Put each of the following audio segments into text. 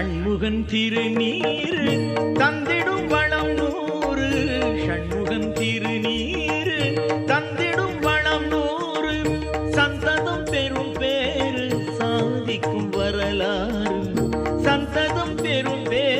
ஷண்முகன் திருநீர் தந்திடும் வளம் நூறு. ஷண்முகன் திருநீர் தந்திடும் வளம் நூறு. சந்ததம் பெரும் பேரு சாதிக்கும் வரலாறு. சந்ததம் பெரும் பேரு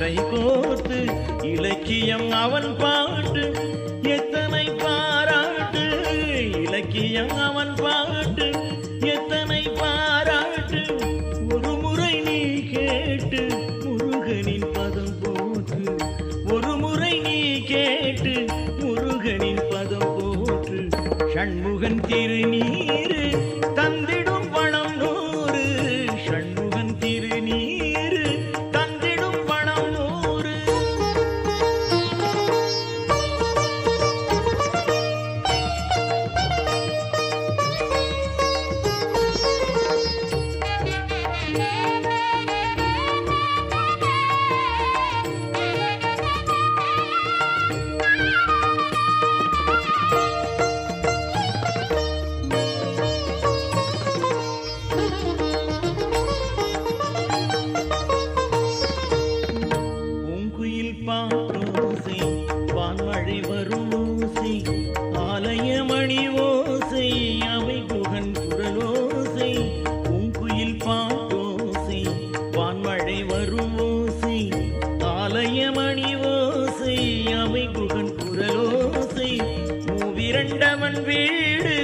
தோன்றுவான் கை கோர்த்து இலக்கியம் அவன் பாட்டு எத்தனை பாராட்டு. இலக்கியம் அவன் பாட்டு எத்தனை பாராட்டு. ஒரு முறை நீ கேட்டு முருகனின் பதம் போற்று. ஒரு முறை நீ கேட்டு முருகனின் பதம் போற்று. ஷண்முகன் திருநீர் பூங்குயில் பாட்டோசை வான்மழை வரும் ஓசை ஆலயமணி ஓசை அவை குகன் குரலோசை பூங்குயில் பாட்டோசை வான்மழை வரும் ஓசை ஆலய மணி ஓசை அவை குகன் குரலோசை மூவிரண்டவன் வீடு